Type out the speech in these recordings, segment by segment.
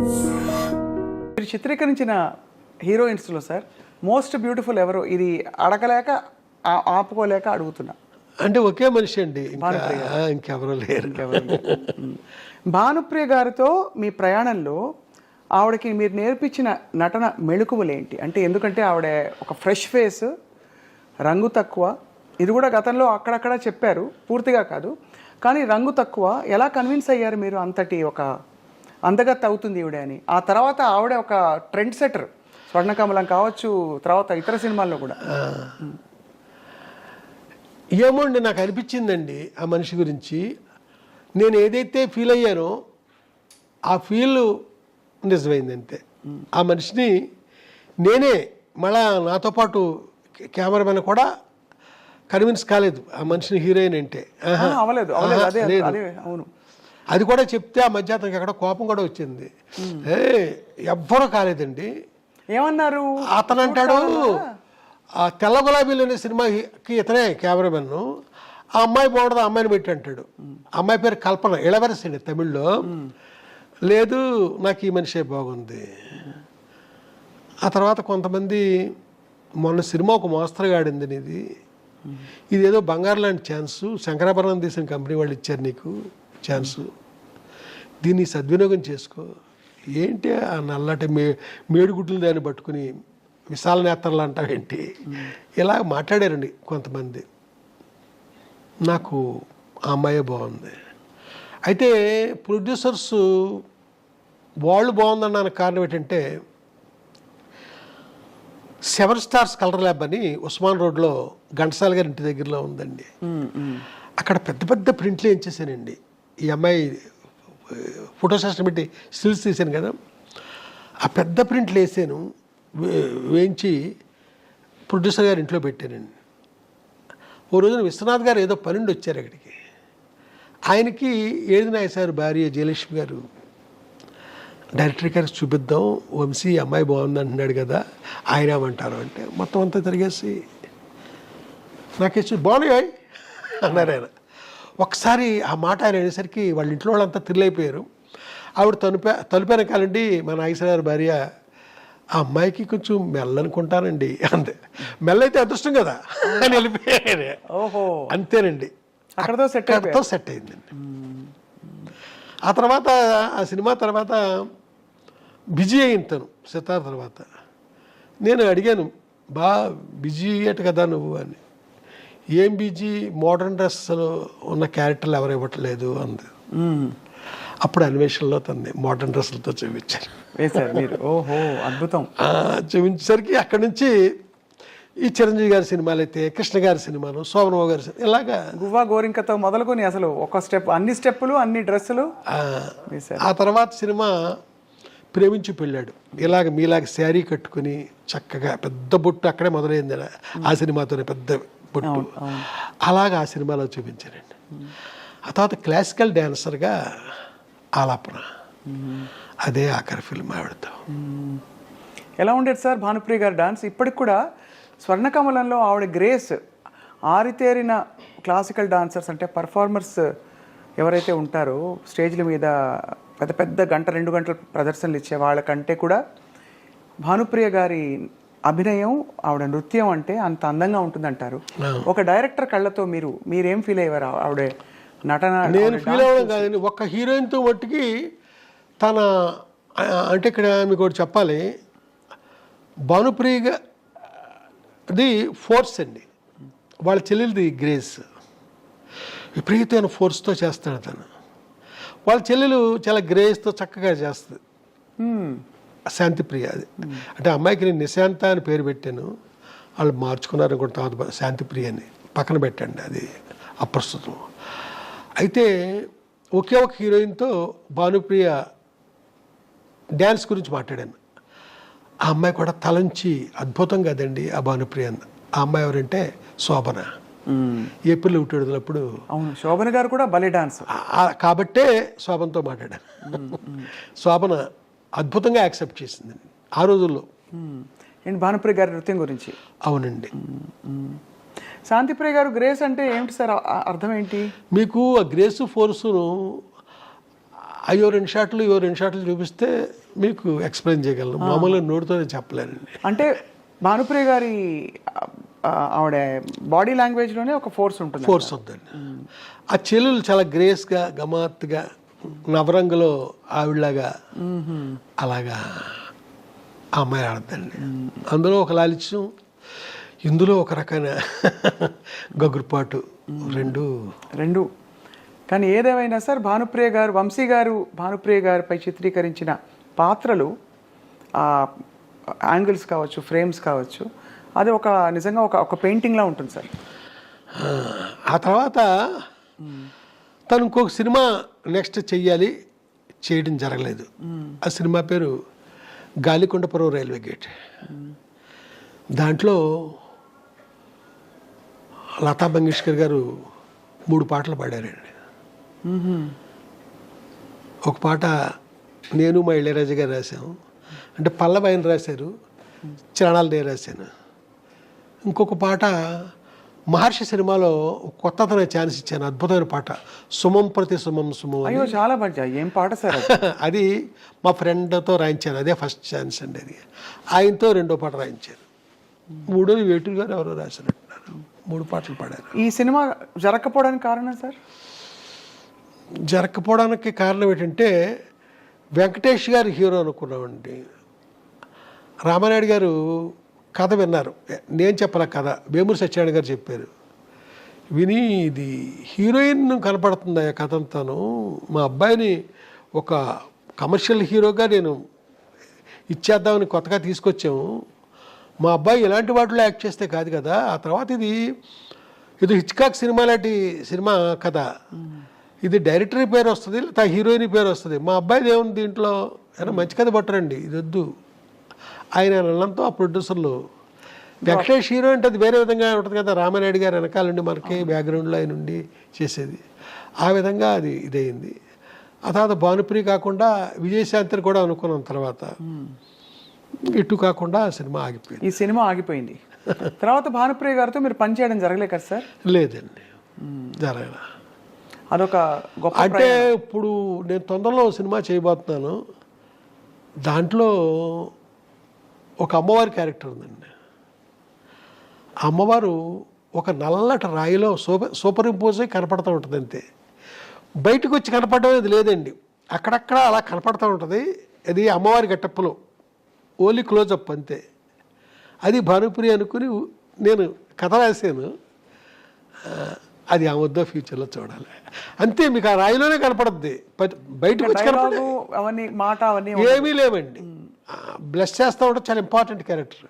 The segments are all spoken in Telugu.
మీరు చిత్రీకరించిన హీరోయిన్స్లో సార్ మోస్ట్ బ్యూటిఫుల్ ఎవరు? ఇది అడగలేక ఆపుకోలేక అడుగుతున్నా. అంటే ఒకే మనిషి అండి ఇంకెవరూ లేరు. భానుప్రియ గారితో మీ ప్రయాణంలో ఆవిడకి మీరు నేర్పించిన నటన మెళుకువలేంటి అంటే ఎందుకంటే ఆవిడ ఒక ఫ్రెష్ ఫేస్ రంగు తక్కువ. ఇది కూడా గతంలో అక్కడక్కడ చెప్పారు పూర్తిగా కాదు. కానీ రంగు తక్కువ. ఎలా కన్విన్స్ అయ్యారు మీరు అంతటి ఒక అందగత్ అవుతుంది ఈవిడ అని. ఆ తర్వాత ఆవిడ ఒక ట్రెండ్ సెటర్ స్వర్ణకమలం కావచ్చు తర్వాత ఇతర సినిమాల్లో కూడా. ఏమోండి నాకు అనిపించిందండి ఆ మనిషి గురించి. నేను ఏదైతే ఫీల్ అయ్యానో ఆ ఫీల్ నిజమైంది అంతే ఆ మనిషిని నేనే మళ్ళా నాతో పాటు కెమెరామెన్ కూడా కన్విన్స్ కాలేదు. ఆ మనిషిని హీరోయిన్ అంటే. అవలేదు లేదు. అదే కూడా చెప్తే ఆ మధ్య అతనికి అక్కడ కోపం కూడా వచ్చింది. ఏ ఎవ్వరూ కాలేదండి. ఏమన్నారు? అతను అంటాడు ఆ తెల్ల గులాబీలు అనే సినిమాకి ఇతనే కెమెరామెన్. ఆ అమ్మాయి బాగుండదు ఆ అమ్మాయిని పెట్టి అంటాడు. అమ్మాయి పేరు కల్పన ఇళవరసండి తమిళ్ళో. లేదు నాకు ఈ మనిషే బాగుంది. ఆ తర్వాత కొంతమంది మొన్న సినిమా ఒక మోస్తరుగా ఆడింది ఇది ఇదేదో బంగారు లాంటి ఛాన్సు శంకరాభరణం తీసిన కంపెనీ వాళ్ళు ఇచ్చారు నీకు. ఛాన్సు. దీన్ని సద్వినియోగం చేసుకో. ఏంటి ఆ నల్లటి మే మేడుగుడ్లు దాన్ని పట్టుకుని విశాల నేత్రలు అంటావేంటి? ఇలా మాట్లాడారండి కొంతమంది. నాకు ఆ అమ్మాయే బాగుంది. అయితే ప్రొడ్యూసర్స్ వాళ్ళు బాగుందన్నానికి కారణం ఏంటంటే సెవెన్ స్టార్స్ కలర్ ల్యాబ్ అని ఉస్మాన్ రోడ్లో ఘంటసాల గారి ఇంటి దగ్గరలో ఉందండి. అక్కడ పెద్ద పెద్ద ప్రింట్లు వేయించేసానండి ఈ అమ్మాయి ఫోటో సెషన్ పెట్టి స్టిల్స్ తీశాను కదా. ఆ పెద్ద ప్రింట్లు వేసాను వే- వేయించి ప్రొడ్యూసర్ గారి ఇంట్లో పెట్టానండి ఓ రోజున విశ్వనాథ్ గారు ఏదో పనుండి వచ్చారు అక్కడికి. ఆయనకి ఏది నాయ సార్ భార్య జయలక్ష్మి గారు. డైరెక్టర్ గారికి చూపిద్దాం వంశీ అమ్మాయి బాగుంది అంటున్నాడు కదా ఆయన ఏమంటారు అంటే మొత్తం అంతా తిరిగేసి నాకేసి బాగున్నాయి? అన్నారు ఆయన. ఒకసారి ఆ మాట ఆయన అనేసరికి వాళ్ళ ఇంట్లో వాళ్ళంతా థ్రిల్ ఆవిడ తలుపే తలుపు కాలండి మా నాగేశ్వర భార్య ఆ అమ్మాయికి కొంచెం మెల్లనుకుంటానండి అంతే మెల్ల అయితే అదృష్టం కదా. అని వెళ్ళిపోయాడు. ఓహో. అంతేనండి. అక్కడతో సెట్ అక్కడతో సెట్ అయిందండి. ఆ తర్వాత ఆ సినిమా తర్వాత బిజీ అయింది తను సితార్ తర్వాత. నేను అడిగాను బా బిజీ అయ్యట కదా నువ్వు అని. ఏం బిజీ మోడర్న్ డ్రెస్లో ఉన్న క్యారెక్టర్లు ఎవరు ఇవ్వట్లేదు అంది. అప్పుడు అన్వేషణలో తన్ని మోడర్న్ డ్రెస్సులతో మీరు? ఓహో అద్భుతం. చూపించేసరికి అక్కడి నుంచి ఈ చిరంజీవి గారి సినిమాలు అయితే కృష్ణ గారి సినిమాలు శోభనబాబు గారి సినిమా ఇలాగా. గువ్వా గోరింకతో మొదలుకొని అసలు ఒక స్టెప్ అన్ని స్టెప్పులు అన్ని డ్రెస్సులు ఆ తర్వాత సినిమా ప్రేమించి పెళ్ళాడు. ఇలాగ మీలాగ శారీ కట్టుకుని చక్కగా పెద్ద బొట్టు అక్కడే మొదలైంది. ఆ సినిమాతోనే పెద్ద బొట్టు. అలాగ ఆ సినిమాలో చూపించారండి. ఆ తర్వాత క్లాసికల్ డ్యాన్సర్గా ఆలాపన. అదే ఆఖరి ఫిల్మ్ ఆవిడతో. ఎలా ఉండేది సార్ భానుప్రియ గారి డాన్స్? ఇప్పటికి కూడా స్వర్ణకమలంలో ఆవిడ గ్రేస్ ఆరితేరిన క్లాసికల్ డాన్సర్స్ అంటే పర్ఫార్మర్స్ ఎవరైతే ఉంటారో స్టేజ్ల మీద పెద్ద పెద్ద గంట రెండు గంటల ప్రదర్శనలు ఇచ్చే వాళ్ళకంటే కూడా భానుప్రియ గారి అభినయం ఆవిడ నృత్యం అంటే అంత అందంగా ఉంటుందంటారు. ఒక డైరెక్టర్ కళ్ళతో మీరు మీరేం ఫీల్ అయ్యారు? ఆవిడ నటన నేను ఫీల్ అవ్వడం కాదండి. ఒక్క హీరోయిన్తో మట్టుకి తన అంటే ఇక్కడ మీకు ఒకటి చెప్పాలి. భానుప్రియగా అది ఫోర్స్ అండి. వాళ్ళ చెల్లెలది గ్రేస్ విపరీతమైన ఫోర్స్తో చేస్తాడు తను వాళ్ళ చెల్లెలు చాలా గ్రేస్తో చక్కగా చేస్తుంది. మ్మ్. శాంతిప్రియ అది. అంటే అమ్మాయికి నేను నిశాంత అని పేరు పెట్టాను. వాళ్ళు మార్చుకున్నారు అనుకుంటా తర్వాత శాంతిప్రియ అని. పక్కన పెట్టండి అది అప్రస్తుతం. అయితే ఒకే ఒక హీరోయిన్తో భానుప్రియ డ్యాన్స్ గురించి మాట్లాడాను. ఆ అమ్మాయి కూడా తలంచి అద్భుతం కదండి ఆ భానుప్రియ. ఆ అమ్మాయి ఎవరంటే శోభన. ఏప్రిల్ ఒకటి విడుదలప్పుడు అవును శోభన్ గారు కూడా భలే డాన్స్. కాబట్టే శోభనతో మాట్లాడాను. శోభన అద్భుతంగా యాక్సెప్ట్ చేసింది ఆ రోజుల్లో. ఏంటి భానుప్రియ గారి నృత్యం గురించి? అవునండి. శాంతిప్రియ గారు గ్రేస్ అంటే ఏమిటి సార్? అర్థం ఏంటి? మీకు ఆ గ్రేస్ ఫోర్సును అయ్యో రెండు షాట్లు ఇవో రెండు షాట్లు చూపిస్తే మీకు ఎక్స్ప్లెయిన్ చేయగలను. మామూలుగా నోటితోనే చెప్పలేనండి. అంటే భానుప్రియ గారి ఆవిడ బాడీ లాంగ్వేజ్లోనే ఒక ఫోర్స్ ఉంటుంది ఫోర్స్ ఉందండి. ఆ చెల్లెలు చాలా గ్రేస్గా గమాత్తుగా నవరంగులో ఆవిడలాగా అలాగా ఆ అమ్మాయి ఆడద్దండి. అందులో ఒక లాలిత్యం ఇందులో ఒక రకమైన గగురుపాటు రెండు. రెండు. కానీ ఏదేమైనా సార్ భానుప్రియ గారు వంశీ గారు భానుప్రియ గారిపై చిత్రీకరించిన పాత్రలు యాంగిల్స్ కావచ్చు ఫ్రేమ్స్ కావచ్చు అది ఒక నిజంగా ఒక ఒక పెయింటింగ్లా ఉంటుంది సార్. ఆ తర్వాత తను ఇంకొక సినిమా నెక్స్ట్ చెయ్యాలి చేయడం జరగలేదు. ఆ సినిమా పేరు గాలికొండపురం రైల్వే గేట్. దాంట్లో లతా మంగేష్కర్ గారు మూడు పాటలు పాడారండి. ఒక పాట నేను మా ఇళయరాజు గారు రాశాము అంటే పల్లవి ఆయన రాశారు చరణాలు నేను రాశాను. ఇంకొక పాట మహర్షి సినిమాలో కొత్తతన ఛాన్స్ ఇచ్చాను అద్భుతమైన పాట. సుమం ప్రతి సుమం సుమం. అయ్యో చాలా మంచి. ఏం పాట సార్ అది? మా ఫ్రెండ్తో రాయించాను అదే ఫస్ట్ ఛాన్స్ అండి అది. ఆయనతో రెండో పాట రాయించాను. మూడోది వేటూరు గారు ఎవరో రాసినట్టున్నారు. మూడు పాటలు పాడారు. ఈ సినిమా జరగకపోవడానికి కారణం సార్? జరగకపోవడానికి కారణం ఏంటంటే వెంకటేష్ గారు హీరో అనుకున్నామండి. రామానాయుడు గారు కథ విన్నారు. నేను చెప్పిన కథ వేమూరి సత్యనారాయణ గారు చెప్పారు. విని ఇది హీరోయిన్ కనపడుతుంది ఆ కథ అంతాను. మా అబ్బాయిని ఒక కమర్షియల్ హీరోగా నేను ఇచ్చేద్దామని కొత్తగా తీసుకొచ్చాము. మా అబ్బాయి ఇలాంటి వాటిలో యాక్ట్ చేస్తే కాదు కదా ఆ తర్వాత ఇది ఇది హిచ్కాక్ సినిమా లాంటి సినిమా కథ. ఇది డైరెక్టర్ పేరు వస్తుంది లేదా హీరోయిన్ పేరు వస్తుంది. మా అబ్బాయిది ఏముంది దీంట్లో? అయినా మంచి కథ పట్టరండి ఇది వద్దు. ఆయన అన్నంతో ఆ ప్రొడ్యూసర్లు. వెంకటేష్ హీరో అంటే అది వేరే విధంగా ఉంటుంది కదా రామానాయుడు గారు వెనకాల నుండి మనకి బ్యాక్గ్రౌండ్లో ఆయన ఉండి చేసేది. ఆ విధంగా అది ఇదయింది. ఆ తర్వాత భానుప్రియ కాకుండా విజయశాంతిని కూడా అనుకున్నాం తర్వాత. ఇటు కాకుండా ఆ సినిమా ఆగిపోయింది. ఈ సినిమా ఆగిపోయింది. తర్వాత భానుప్రియ గారితో మీరు పనిచేయడం జరగలే కదా సార్? లేదండి. జరగల. అదొక గొప్ప అంటే ఇప్పుడు నేను తొందరలో సినిమా చేయబోతున్నాను. దాంట్లో ఒక అమ్మవారి క్యారెక్టర్ ఉందండి. అమ్మవారు ఒక నల్లటి రాయిలో సూపర్ సూపర్ ఇంపోజ్ అయి కనపడుతూ ఉంటుంది అంతే. బయటకు వచ్చి కనపడడం అనేది లేదండి. అక్కడక్కడ అలా కనపడుతూ ఉంటుంది. అది అమ్మవారి గట్టప్పులో. ఓన్లీ క్లోజప్ అంతే. అది భానుప్రియ అనుకుని నేను కథ రాశాను. అది ఆ వద్ద ఫ్యూచర్లో చూడాలి. అంతే మీకు ఆ రాయిలోనే కనపడద్ది. బయటకు వచ్చి కనపడే డైలాగు అవన్నీ మాట అవన్నీ ఏమీ లేవండి. బ్లెస్ చేస్తూ ఉంటే చాలా ఇంపార్టెంట్ క్యారెక్టర్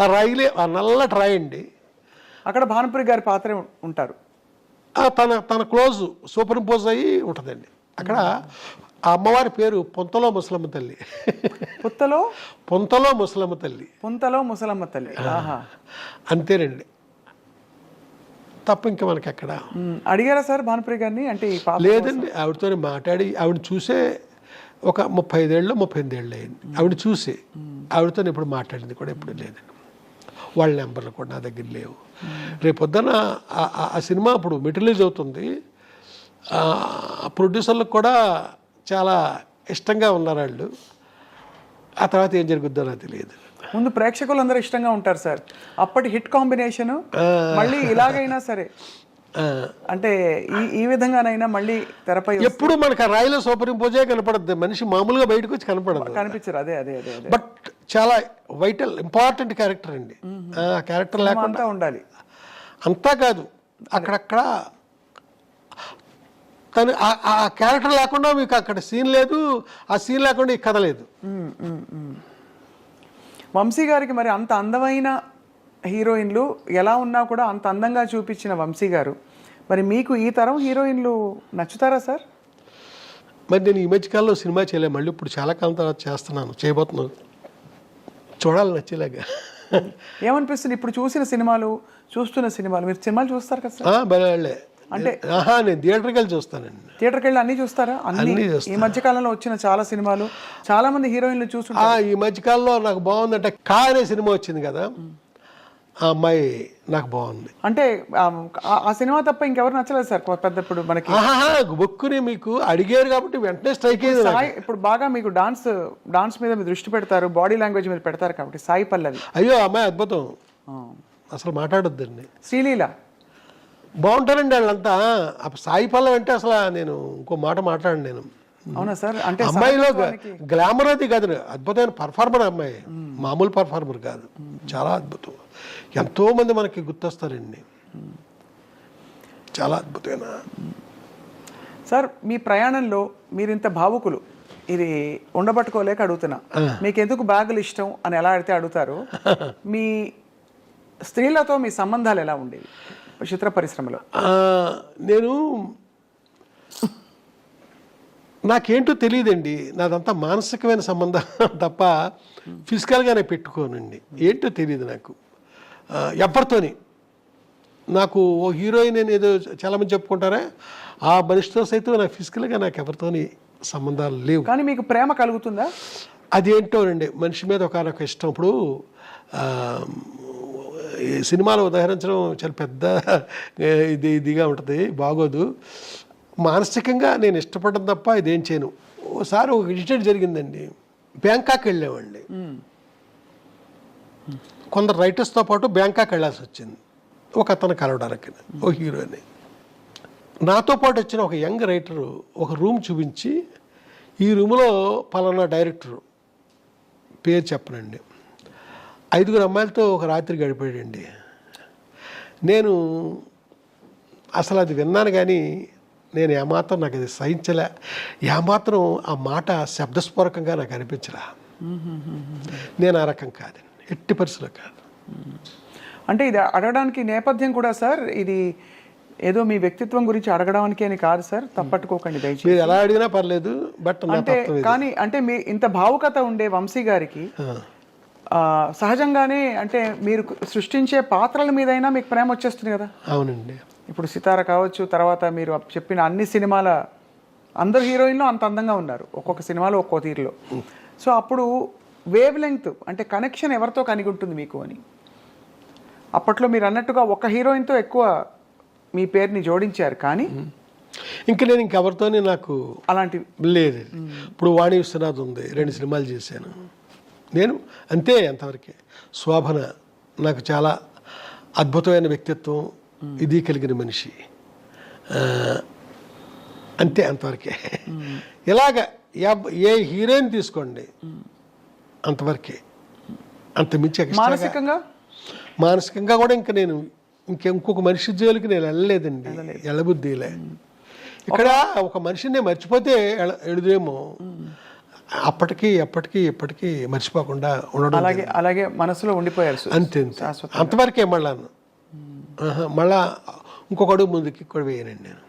ఆ రాయిలే ఆ నల్లటి రాయి అండి. అక్కడ భానుప్రియ గారి పాత్రే ఉంటారు. తన తన క్లోజ్ సూపర్ ఇంపోజ్ అయ్యి ఉంటుందండి. అక్కడ ఆ అమ్మవారి పేరు పొంతలో ముసలమ్మ తల్లి. పుత్తలో పొంతలో ముసలమ్మ తల్లి. పుంతలో ముసలమ్మ తల్లి. అంతేనండి. తప్ప ఇంకా మనకి అక్కడ అడిగారా సార్ భానుప్రియ గారిని? అంటే లేదండి ఆవిడతో మాట్లాడి ఆవిడ చూసే ఒక ముప్పై ఐదేళ్ళు ముప్పై ఎనిమిదేళ్ళు అయింది ఆవిడ చూసి. ఆవిడతో ఇప్పుడు మాట్లాడింది కూడా ఎప్పుడు లేదండి వాళ్ళ నెంబర్లు కూడా నా దగ్గర లేవు. రేపొద్దున ఆ- ఆ- సినిమా ఇప్పుడు మెటీరియలైజ్ అవుతుంది. ప్రొడ్యూసర్లకు కూడా చాలా ఇష్టంగా ఉన్నారు వాళ్ళు. ఆ తర్వాత ఏం జరుగుద్దో నాకు తెలియదు. ముందు ప్రేక్షకులందరూ ఇష్టంగా ఉంటారు సార్. అప్పటి హిట్ కాంబినేషన్ మళ్ళీ ఇలాగైనా సరే. అంటే ఈ ఈ విధంగానైనా మళ్ళీ తెరపై ఎప్పుడు మనకు ఆ రాయిలో ఇంపోజే కనపడద్ది. మనిషి మామూలుగా బయటకు వచ్చి కనపడదు. కనిపించరు. అదే అదే అదే బట్ చాలా వైటల్ ఇంపార్టెంట్ క్యారెక్టర్ అండి. ఆ క్యారెక్టర్ లేకుండా ఉండాలి. అంతా కాదు. అక్కడక్కడ తను ఆ- క్యారెక్టర్ లేకుండా మీకు అక్కడ సీన్ లేదు ఆ సీన్ లేకుండా ఈ కథ లేదు. వంశీ గారికి మరి అంత అందమైన హీరోయిన్లు ఎలా ఉన్నా కూడా అంత అందంగా చూపించిన వంశీ గారు. మరి మీకు ఈ తరం హీరోయిన్లు నచ్చుతారా సార్? మరి నేను ఈ మధ్యకాలంలో సినిమా చేయలేదు. మళ్ళీ ఇప్పుడు చాలా కాలం తర్వాత చేస్తున్నాను. చేయబోతున్నాను. చూడాలి నచ్చేలాగా. ఏమనిపిస్తుంది? ఇప్పుడు చూసిన సినిమాలు చూస్తున్న సినిమాలు మీరు సినిమాలు చూస్తారు కదా సార్. ఆహా నేను థియేటర్కి వెళ్ళి చూస్తానండి. థియేటర్కి వెళ్ళి అన్ని చూస్తారా? అన్ని? ఈ మధ్య కాలంలో వచ్చిన చాలా సినిమాలు చాలా మంది హీరోయిన్లు చూస్తుంటారు. ఆ, ఈ మధ్యకాలంలో నాకు బాగుందంటే కా అనే సినిమా వచ్చింది కదా. ఆ అమ్మాయి నాకు బాగుంది. అంటే ఆ, సినిమా తప్ప ఇంకెవరు నచ్చలేదు సార్ పెద్ద ఇప్పుడు మనకి. బొక్కుని మీకు అడిగారు కాబట్టి వెంటనే స్ట్రైక్ అయ్యింది నాకు. సాయి ఇప్పుడు బాగా మీకు డాన్స్ డాన్స్ మీద మీరు దృష్టి పెడతారు బాడీ లాంగ్వేజ్ మీద పెడతారు కాబట్టి సాయి పల్లవి. అయ్యో అమ్మాయి అద్భుతం. అసలు మాట్లాడొద్దండి. శ్రీలీల. బాగుంటారండి వాళ్ళంతా. సాయి పల్లవి అంటే అసలు నేను ఇంకో మాట మాట్లాడండి నేను. అవునా సార్? అంటే అమ్మాయిలో గ్లామర్ అది కాదు అద్భుతమైన పర్ఫార్మర్ అమ్మాయి. మామూలు పర్ఫార్మర్ కాదు. చాలా అద్భుతం. ఎంతో మంది మనకి గుర్తొస్తారండి. చాలా అద్భుతమైన? సార్ మీ ప్రయాణంలో మీరు ఇంత భావుకులు. ఇది ఉండబట్టుకోలేక అడుగుతున్నా. మీకు ఎందుకు బ్యాగులు ఇష్టం అని ఎలా అడిగితే అడుగుతారు? మీ స్త్రీలతో మీ సంబంధాలు ఎలా ఉండేవి? చిత్ర పరిశ్రమలో. నేను నాకేంటో తెలియదండి. నాదంతా మానసికమైన సంబంధం తప్ప ఫిజికల్గానే పెట్టుకోనండి. ఏంటో తెలియదు నాకు. ఎవరితోని నాకు ఓ హీరోయిన్ అని ఏదో చాలామంది చెప్పుకుంటారా ఆ మనిషితో సైతం నాకు ఫిజికల్గా నాకు ఎవరితోని సంబంధాలు లేవు. కానీ మీకు ప్రేమ కలుగుతుందా? అదేంటో అండి మనిషి మీద ఒక ఇష్టం. ఇప్పుడు సినిమాలు ఉదాహరించడం చాలా పెద్ద ఇది ఇదిగా ఉంటుంది బాగోదు. మానసికంగా నేను ఇష్టపడడం తప్ప ఇదేం చేయను. ఓసారి ఒక ఇన్సిడెంట్ జరిగిందండి. బ్యాంకాక్ వెళ్ళామండి. కొందరు రైటర్స్తో పాటు బ్యాంకాక్ వెళ్ళాల్సి వచ్చింది. ఒక అతను కలవడానికి ఓ హీరోని నాతో పాటు వచ్చిన ఒక యంగ్ రైటరు ఒక రూమ్ చూపించి ఈ రూమ్లో పలానా డైరెక్టరు పేరు చెప్పనండి. ఐదుగురు అమ్మాయిలతో ఒక రాత్రి గడిపాడండి. నేను అసలు అది విన్నాను కానీ నేను ఏమాత్రం నాకు అది సహించలే. ఏమాత్రం ఆ మాట శబ్దస్ఫూరకంగా నాకు అనిపించలే. నేను ఆ రకం కాదండి. ఎట్టి పరిస్థితుల్లో కాదు. అంటే ఇది అడగడానికి నేపథ్యం కూడా సార్ ఇది ఏదో మీ వ్యక్తిత్వం గురించి అడగడానికి అని కాదు సార్ తప్పట్టుకోకండి దయచేసి. మీరు ఎలా అడిగినా పర్లేదు బట్ అంటే. కానీ అంటే మీ ఇంత భావుకత ఉండే వంశీ గారికి సహజంగానే అంటే మీరు సృష్టించే పాత్రల మీదైనా మీకు ప్రేమ వచ్చేస్తుంది కదా. అవునండి. ఇప్పుడు సితార కావచ్చు తర్వాత మీరు చెప్పిన అన్ని సినిమాల అందరు హీరోయిన్లు అంత అందంగా ఉన్నారు ఒక్కొక్క సినిమాలో ఒక్కో తీరులో. సో అప్పుడు వేవ్ లెంగ్త్ అంటే కనెక్షన్ ఎవరితో కలిగి ఉంటుంది మీకు అని. అప్పట్లో మీరు అన్నట్టుగా ఒక హీరోయిన్తో ఎక్కువ మీ పేరుని జోడించారు కానీ ఇంకా నేను ఇంకెవరితోనే నాకు అలాంటి లేదు. ఇప్పుడు వాణి విశ్వనాథ్ ఉంది రెండు సినిమాలు చేశాను. నేను అంతే అంతవరకే. శోభన నాకు చాలా అద్భుతమైన వ్యక్తిత్వం ఇది కలిగిన మనిషి. అంతే అంతవరకే. ఇలాగ ఏ హీరోయిన్ తీసుకోండి. అంతవరకే. అంత మించి మానసికంగా? మానసికంగా కూడా ఇంకా నేను ఇంక ఇంకొక మనిషి జోలికి నేను వెళ్ళలేదండి. వెళ్ళబుద్ధిలే. ఇక్కడ ఒక మనిషిని నేను మర్చిపోతే ఎడుదేమో అప్పటికి ఎప్పటికీ ఎప్పటికీ మర్చిపోకుండా ఉండడం అలాగే అలాగే మనసులో ఉండిపోయారు అంతే అంతే. అంతవరకే మళ్ళా మళ్ళా ఇంకొక అడుగు ముందుకి కూడా వేయనండి నేను.